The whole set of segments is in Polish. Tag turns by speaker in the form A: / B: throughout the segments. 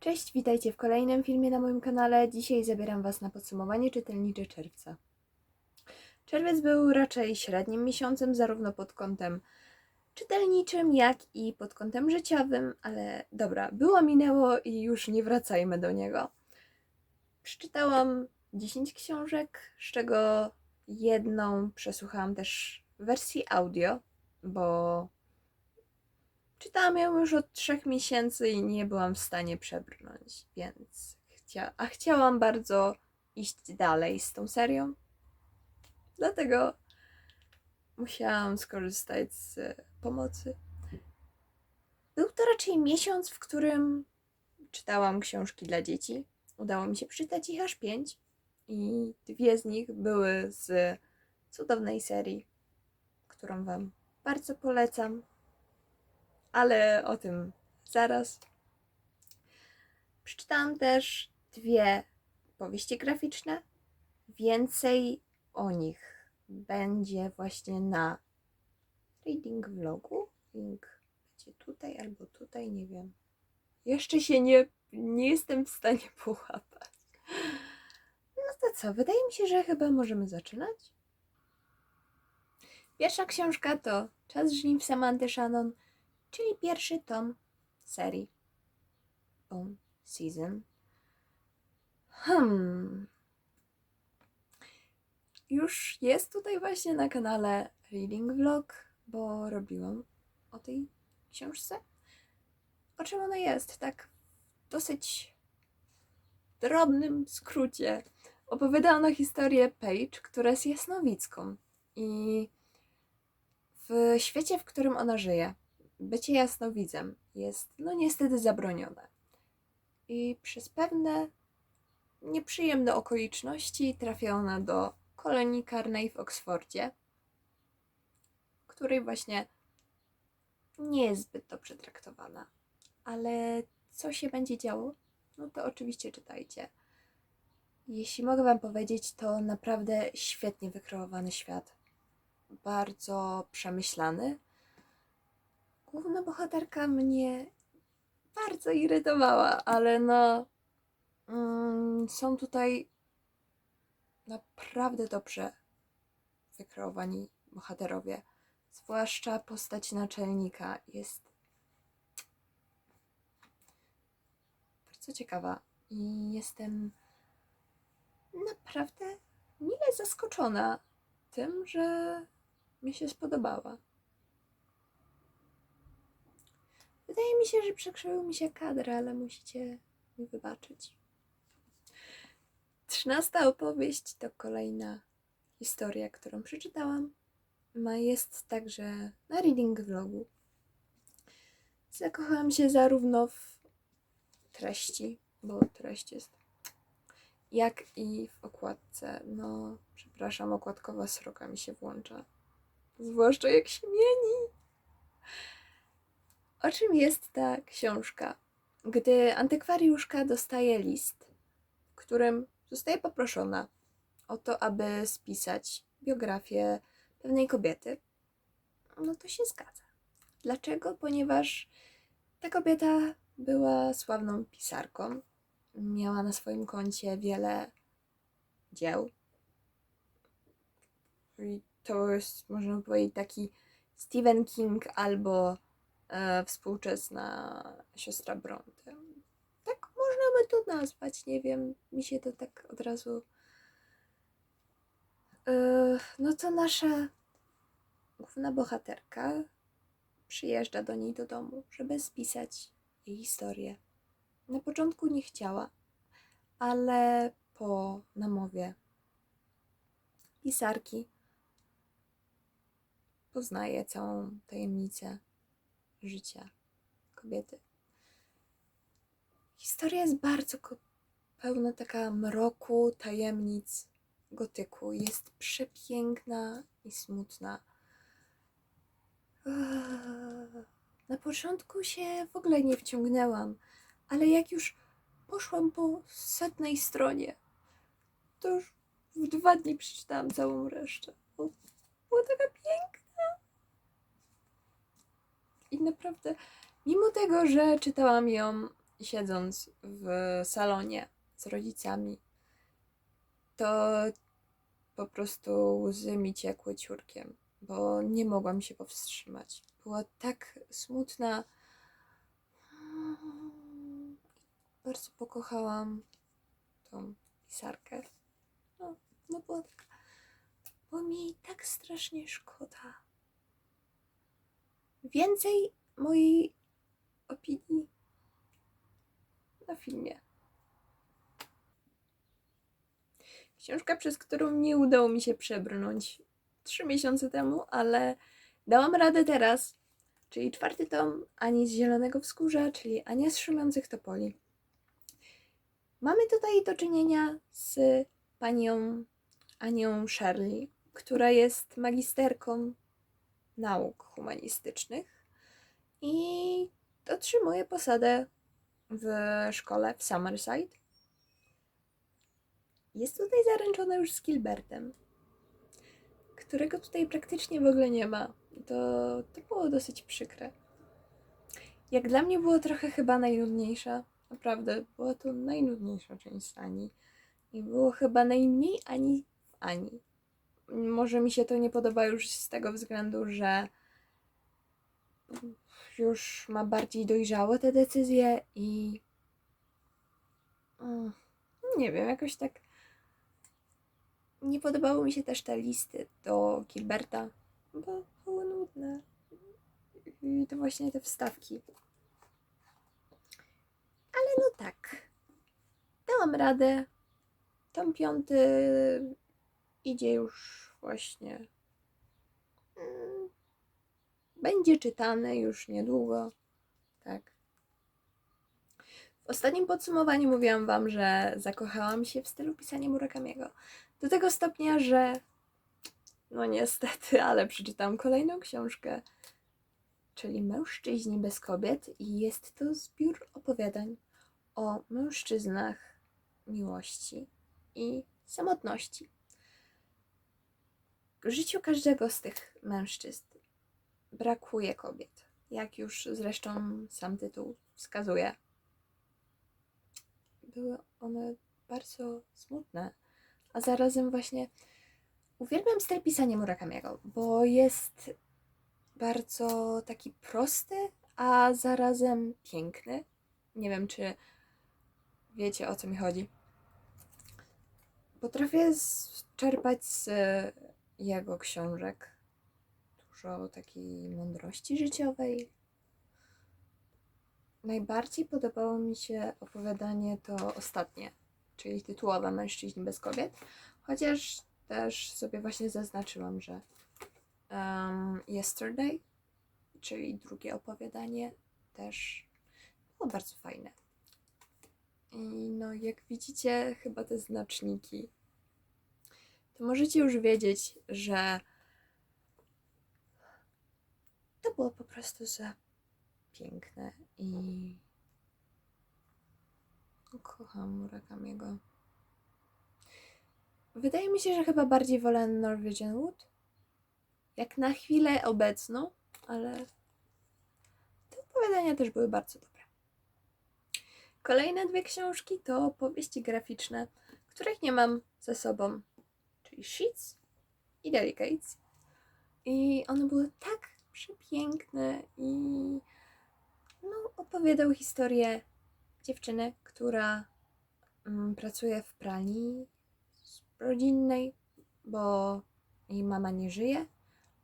A: Cześć, witajcie w kolejnym filmie na moim kanale. Dzisiaj zabieram Was na podsumowanie czytelnicze czerwca. Czerwiec był raczej średnim miesiącem, zarówno pod kątem czytelniczym, jak i pod kątem życiowym, ale dobra, było minęło i już nie wracajmy do niego. Przeczytałam 10 książek, z czego jedną przesłuchałam też w wersji audio, bo Czytałam ją już od trzech miesięcy i nie byłam w stanie przebrnąć, więc chcia... a chciałam bardzo iść dalej z tą serią. Dlatego musiałam skorzystać z pomocy. Był to raczej miesiąc, w którym czytałam książki dla dzieci. Udało mi się przeczytać ich aż pięć i dwie z nich były z cudownej serii, którą Wam bardzo polecam ale o tym zaraz. Przeczytałam też dwie powieści graficzne. Więcej o nich będzie właśnie na reading vlogu. Link będzie tutaj albo tutaj, nie wiem. Jeszcze się nie, nie jestem w stanie połapać. No to co, wydaje mi się, że chyba możemy zaczynać. Pierwsza książka to Czas żniw Samanty Shannon czyli pierwszy tom serii Bone Season. Hmm. Już jest tutaj właśnie na kanale Reading Vlog, bo robiłam o tej książce. O czym ona jest? Tak w dosyć drobnym skrócie. Opowiada ona historię Paige, która jest jasnowicką i w świecie, w którym ona żyje, bycie jasnowidzem jest no niestety zabronione. I przez pewne nieprzyjemne okoliczności trafia ona do kolonii karnej w Oksfordzie, której właśnie nie jest zbyt dobrze traktowana. Ale co się będzie działo? No to oczywiście czytajcie. Jeśli mogę Wam powiedzieć, to naprawdę świetnie wykreowany świat. Bardzo przemyślany główna bohaterka mnie bardzo irytowała, ale no mm, są tutaj naprawdę dobrze wykreowani bohaterowie. Zwłaszcza postać naczelnika jest bardzo ciekawa i jestem naprawdę mile zaskoczona tym, że mi się spodobała. Wydaje mi się, że przekrzywił mi się kadr, ale musicie mi wybaczyć. Trzynasta opowieść to kolejna historia, którą przeczytałam. Ma jest także na reading vlogu. Zakochałam się zarówno w treści, bo treść jest, jak i w okładce. No, przepraszam, okładkowa sroka mi się włącza. Zwłaszcza jak się mieni. O czym jest ta książka? Gdy antykwariuszka dostaje list, w którym zostaje poproszona o to, aby spisać biografię pewnej kobiety, no to się zgadza. Dlaczego? Ponieważ ta kobieta była sławną pisarką, miała na swoim koncie wiele dzieł. I to jest, można powiedzieć, taki Stephen King albo współczesna siostra Bronte. Tak można by to nazwać, nie wiem, mi się to tak od razu. E, no to nasza główna bohaterka przyjeżdża do niej do domu, żeby spisać jej historię. Na początku nie chciała, ale po namowie pisarki poznaje całą tajemnicę życia kobiety. Historia jest bardzo pełna taka mroku, tajemnic, gotyku. Jest przepiękna i smutna. Eee, Na początku się w ogóle nie wciągnęłam, ale jak już poszłam po setnej stronie, to już w dwa dni przeczytałam całą resztę. Była taka piękna. I naprawdę, mimo tego, że czytałam ją siedząc w salonie z rodzicami, to po prostu łzy mi ciekły ciurkiem, bo nie mogłam się powstrzymać. Była tak smutna. Bardzo pokochałam tą pisarkę. No, no była taka. Było mi tak strasznie szkoda. Więcej mojej opinii na filmie. Książka, przez którą nie udało mi się przebrnąć trzy miesiące temu, ale dałam radę teraz. Czyli czwarty tom Ani z Zielonego Wzgórza, czyli Ania z Szumiących Topoli. Mamy tutaj do czynienia z panią Anią Shirley, która jest magisterką nauk humanistycznych i otrzymuje posadę w szkole w Summerside. Jest tutaj zaręczona już z Gilbertem, którego tutaj praktycznie w ogóle nie ma. To, to było dosyć przykre. Jak dla mnie było trochę chyba najnudniejsza. Naprawdę, była to najnudniejsza część Ani. I było chyba najmniej Ani w Ani. Może mi się to nie podoba już z tego względu, że już ma bardziej dojrzałe te decyzje i nie wiem, jakoś tak nie podobały mi się też te listy do Gilberta, bo były nudne. I to właśnie te wstawki. Ale no tak. Dałam radę. Tom piąty idzie już właśnie. mm, Będzie czytany już niedługo. Tak. W ostatnim podsumowaniu mówiłam Wam, że zakochałam się w stylu pisania Murakamiego. Do tego stopnia, że no niestety, ale przeczytałam kolejną książkę, czyli Mężczyźni bez kobiet i jest to zbiór opowiadań o mężczyznach miłości i samotności. W życiu każdego z tych mężczyzn brakuje kobiet, jak już zresztą sam tytuł wskazuje. Były one bardzo smutne, a zarazem właśnie uwielbiam styl pisania Murakamiego, bo jest bardzo taki prosty, a zarazem piękny. Nie wiem, czy wiecie o co mi chodzi. Potrafię czerpać z jego książek dużo takiej mądrości życiowej. Najbardziej podobało mi się opowiadanie to ostatnie, czyli tytułowe Mężczyźni bez kobiet, chociaż też sobie właśnie zaznaczyłam, że um, Yesterday, czyli drugie opowiadanie, też było bardzo fajne. I no, jak widzicie, chyba te znaczniki, to możecie już wiedzieć, że to było po prostu za piękne i kocham Murakamiego. Wydaje mi się, że chyba bardziej wolę Norwegian Wood. Jak na chwilę obecną, ale te opowiadania też były bardzo dobre. Kolejne dwie książki to powieści graficzne, których nie mam ze sobą, Sheets i Delicates. I one były tak przepiękne i no, opowiadał historię dziewczyny, która mm, pracuje w pralni rodzinnej, bo jej mama nie żyje,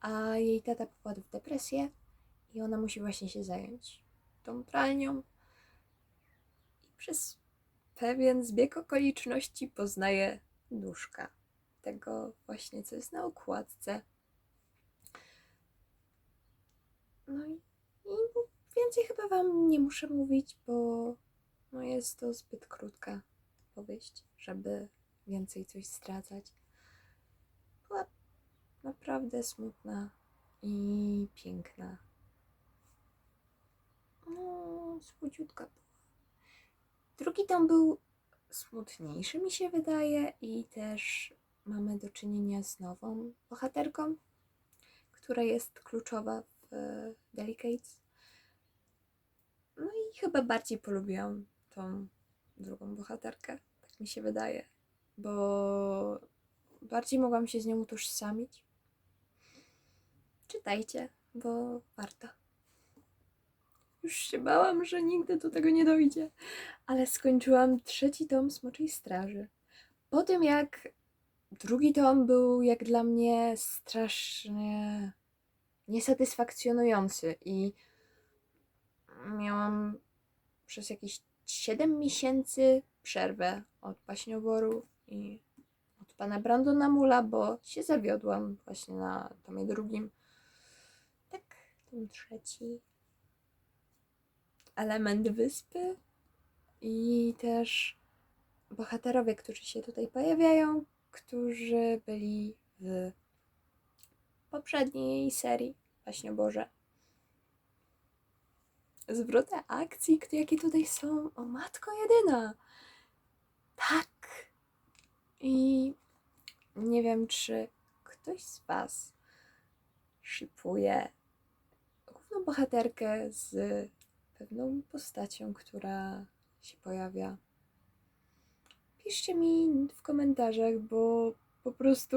A: a jej tata popadł w depresję i ona musi właśnie się zająć tą pralnią. I przez pewien zbieg okoliczności poznaje duszka tego właśnie, co jest na okładce. No i, więcej chyba Wam nie muszę mówić, bo no jest to zbyt krótka powieść, żeby więcej coś zdradzać. Była naprawdę smutna i piękna. No, słodziutka była. Drugi tom był smutniejszy, mi się wydaje, i też mamy do czynienia z nową bohaterką, która jest kluczowa w e, Delicates. No i chyba bardziej polubiłam tą drugą bohaterkę. Tak mi się wydaje. Bo bardziej mogłam się z nią utożsamić. Czytajcie, bo warto. Już się bałam, że nigdy do tego nie dojdzie. Ale skończyłam trzeci tom Smoczej Straży. Po tym jak drugi tom był jak dla mnie strasznie niesatysfakcjonujący i miałam przez jakieś 7 miesięcy przerwę od paśnioworu i od pana Brandona Mula, bo się zawiodłam właśnie na tomie drugim. Tak, tom trzeci. Element wyspy i też bohaterowie, którzy się tutaj pojawiają, którzy byli w poprzedniej serii Paśnioborze. Zwroty akcji, jakie tutaj są. O matko jedyna! Tak! I nie wiem, czy ktoś z Was shipuje główną bohaterkę z pewną postacią, która się pojawia. Piszcie mi w komentarzach, bo po prostu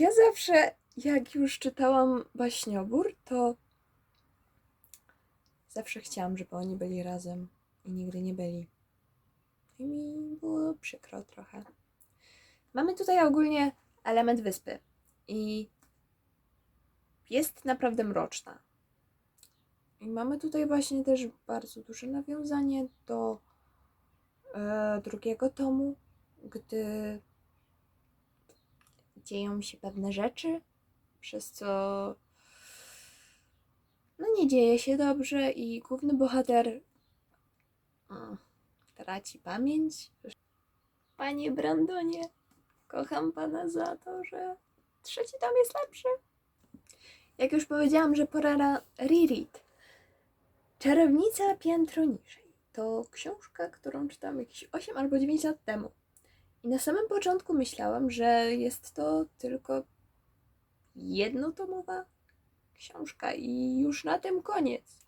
A: ja zawsze, jak już czytałam Baśniobór, to zawsze chciałam, żeby oni byli razem i nigdy nie byli. I mi było przykro trochę. Mamy tutaj ogólnie element wyspy i jest naprawdę mroczna. I mamy tutaj właśnie też bardzo duże nawiązanie do drugiego tomu, gdy dzieją się pewne rzeczy, przez co no nie dzieje się dobrze i główny bohater traci pamięć. Panie Brandonie, kocham pana za to, że trzeci tom jest lepszy. Jak już powiedziałam, że pora na reread. Czarownica piętro niżej. To książka, którą czytam jakieś 8 albo 9 lat temu. I na samym początku myślałam, że jest to tylko jednotomowa książka i już na tym koniec.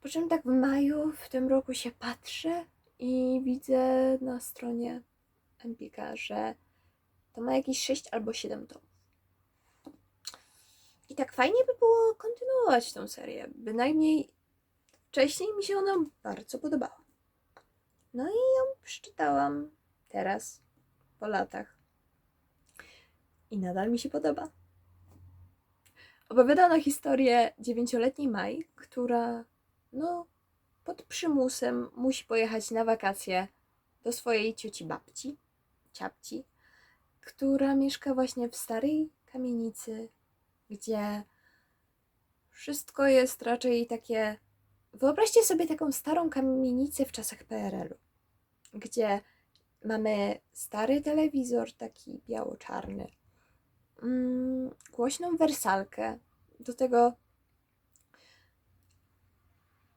A: Po czym tak w maju w tym roku się patrzę i widzę na stronie Empika, że to ma jakieś 6 albo 7 tomów. I tak fajnie by było kontynuować tą serię. Bynajmniej wcześniej mi się ona bardzo podobała. No i ją przeczytałam teraz, po latach. I nadal mi się podoba. Opowiadano historię dziewięcioletniej Mai, która, no, pod przymusem musi pojechać na wakacje do swojej cioci babci, ciapci, która mieszka właśnie w starej kamienicy, gdzie wszystko jest raczej takie. Wyobraźcie sobie taką starą kamienicę w czasach PRL-u, gdzie mamy stary telewizor, taki biało-czarny, mm, głośną wersalkę. Do tego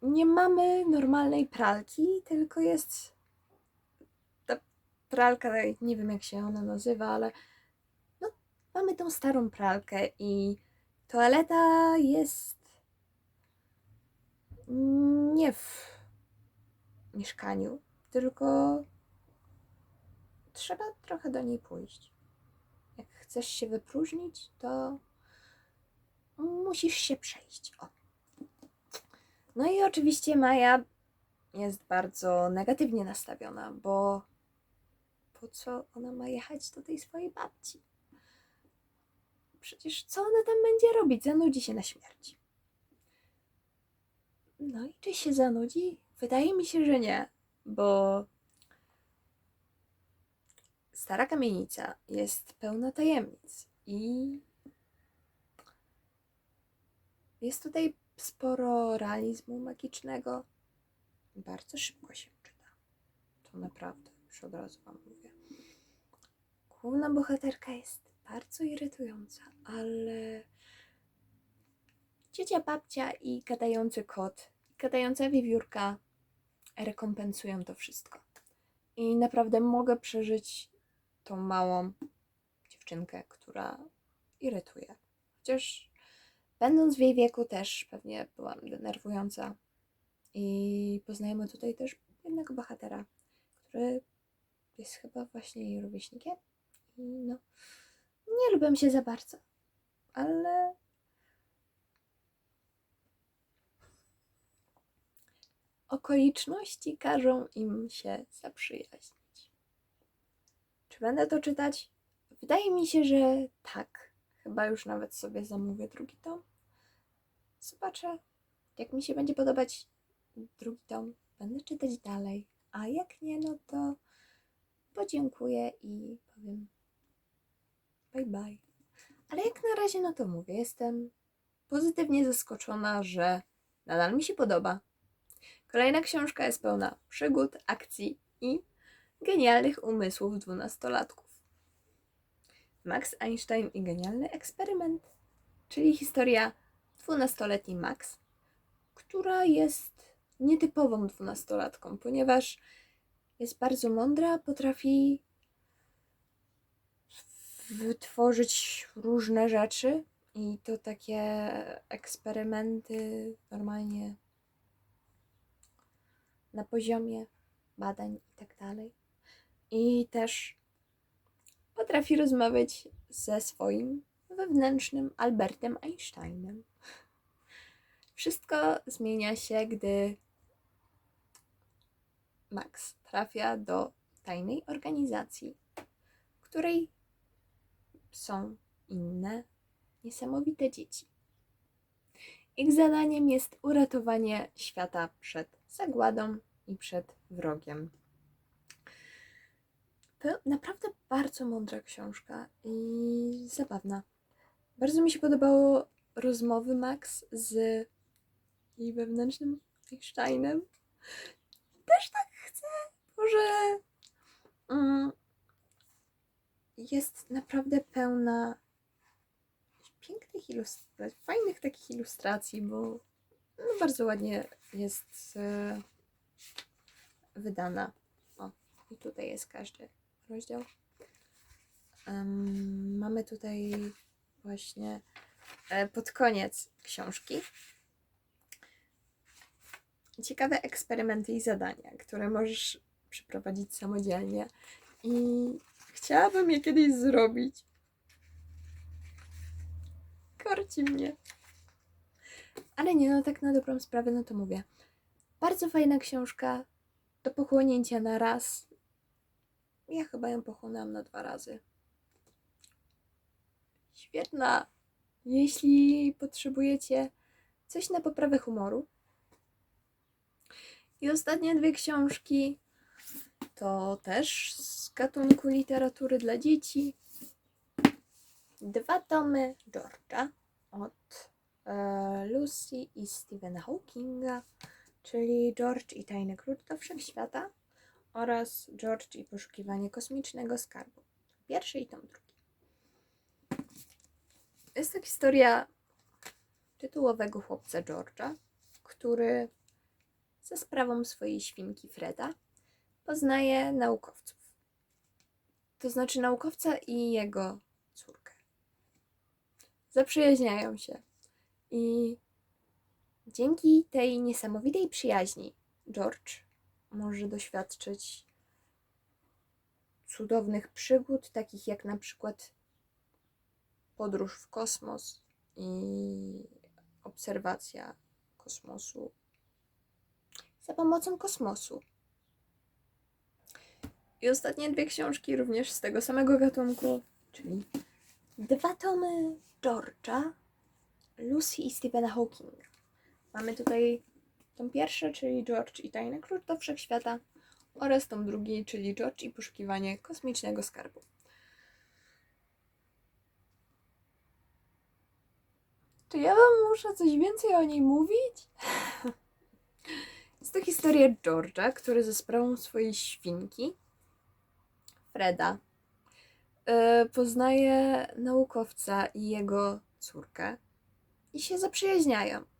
A: nie mamy normalnej pralki, tylko jest ta pralka, nie wiem jak się ona nazywa, ale no, mamy tą starą pralkę i toaleta jest nie w mieszkaniu, tylko trzeba trochę do niej pójść. Jak chcesz się wypróżnić, to musisz się przejść. O. No i oczywiście Maja jest bardzo negatywnie nastawiona, bo po co ona ma jechać do tej swojej babci? Przecież co ona tam będzie robić? Zanudzi się na śmierć. No i czy się zanudzi? Wydaje mi się, że nie, bo stara kamienica jest pełna tajemnic i jest tutaj sporo realizmu magicznego. Bardzo szybko się czyta. To naprawdę, już od razu Wam mówię. Główna bohaterka jest bardzo irytująca, ale ciocia babcia i gadający kot, gadająca wiewiórka rekompensują to wszystko. I naprawdę mogę przeżyć tą małą dziewczynkę, która irytuje. Chociaż będąc w jej wieku też pewnie byłam denerwująca I poznajemy tutaj też jednego bohatera, który jest chyba właśnie jej rówieśnikiem. I no, nie lubię się za bardzo, ale okoliczności każą im się zaprzyjaźnić. Czy będę to czytać? Wydaje mi się, że tak. Chyba już nawet sobie zamówię drugi tom. Zobaczę, jak mi się będzie podobać drugi tom. Będę czytać dalej. A jak nie, no to podziękuję i powiem bye bye. Ale jak na razie, no to mówię, jestem pozytywnie zaskoczona, że nadal mi się podoba. Kolejna książka jest pełna przygód, akcji i genialnych umysłów dwunastolatków. Max Einstein i genialny eksperyment, czyli historia dwunastoletniej Max, która jest nietypową dwunastolatką, ponieważ jest bardzo mądra, potrafi wytworzyć różne rzeczy i to takie eksperymenty normalnie na poziomie badań i tak. I też potrafi rozmawiać ze swoim wewnętrznym Albertem Einsteinem. Wszystko zmienia się, gdy Max trafia do tajnej organizacji, której są inne niesamowite dzieci. Ich zadaniem jest uratowanie świata przed zagładą i przed wrogiem. To naprawdę bardzo mądra książka i zabawna. Bardzo mi się podobało rozmowy Max z jej wewnętrznym Einsteinem. Też tak chcę, może mm, jest naprawdę pełna pięknych ilustracji, fajnych takich ilustracji, bo no, bardzo ładnie jest e, wydana. O, i tutaj jest każdy rozdział. Em, mamy tutaj właśnie e, pod koniec książki ciekawe eksperymenty i zadania, które możesz przeprowadzić samodzielnie. I chciałabym je kiedyś zrobić. Korci mnie. Ale nie, no tak na dobrą sprawę, no to mówię. Bardzo fajna książka do pochłonięcia na raz. Ja chyba ją pochłonęłam na dwa razy. Świetna. Jeśli potrzebujecie coś na poprawę humoru. I ostatnie dwie książki to też z gatunku literatury dla dzieci. Dwa tomy George'a od e, Lucy i Stephena Hawkinga, czyli George i Tajny Klucz do Wszechświata oraz George i Poszukiwanie Kosmicznego Skarbu. Pierwszy i tom drugi. Jest to historia tytułowego chłopca George'a, który za sprawą swojej świnki Freda poznaje naukowców. To znaczy naukowca i jego córkę. Zaprzyjaźniają się. I dzięki tej niesamowitej przyjaźni George może doświadczyć cudownych przygód, takich jak na przykład podróż w kosmos i obserwacja kosmosu za pomocą kosmosu. I ostatnie dwie książki również z tego samego gatunku, czyli dwa tomy George'a, Lucy i Stephena Hawkinga. Mamy tutaj tom pierwszy, czyli George i Tajny Klucz do Wszechświata oraz tom drugi, czyli George i Poszukiwanie Kosmicznego Skarbu. Czy ja wam muszę coś więcej o niej mówić? Jest to historia George'a, który ze sprawą swojej świnki, Freda, yy, poznaje naukowca i jego córkę i się zaprzyjaźniają.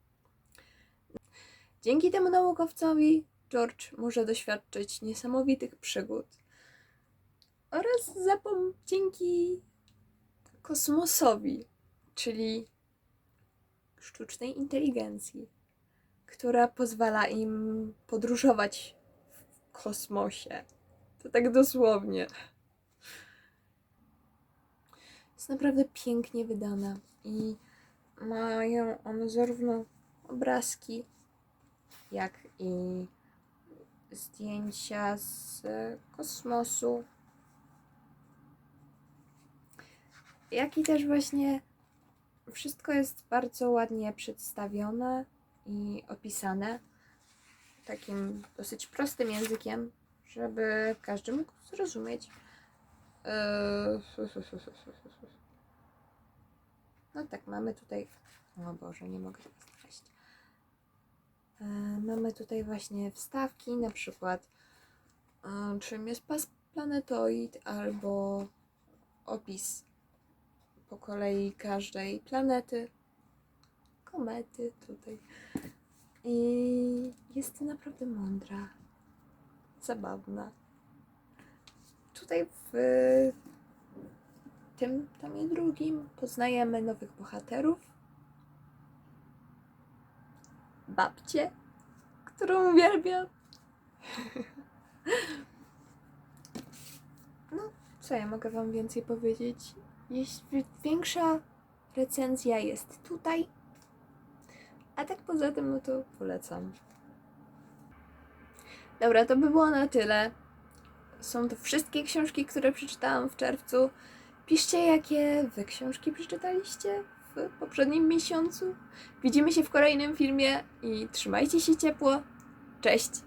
A: Dzięki temu naukowcowi George może doświadczyć niesamowitych przygód oraz zapom- dzięki kosmosowi, czyli sztucznej inteligencji, która pozwala im podróżować w kosmosie. To tak dosłownie. Jest naprawdę pięknie wydana i mają one zarówno obrazki, jak i zdjęcia z kosmosu. Jak i też właśnie wszystko jest bardzo ładnie przedstawione i opisane takim dosyć prostym językiem, żeby każdy mógł zrozumieć. Eee, No tak, mamy tutaj. O Boże, nie mogę. E, Mamy tutaj właśnie wstawki, na przykład e, czym jest pas planetoid, albo opis po kolei każdej planety, komety tutaj. I jest naprawdę mądra, zabawna. Tutaj w tym tomie drugim poznajemy nowych bohaterów. Babcię, którą uwielbiam. No, co ja mogę Wam więcej powiedzieć? Jeśli większa recenzja jest tutaj, a tak poza tym, no to polecam. Dobra, to by było na tyle. Są to wszystkie książki, które przeczytałam w czerwcu. Piszcie, jakie wy książki przeczytaliście poprzednim miesiącu. Widzimy się w kolejnym filmie i trzymajcie się ciepło. Cześć!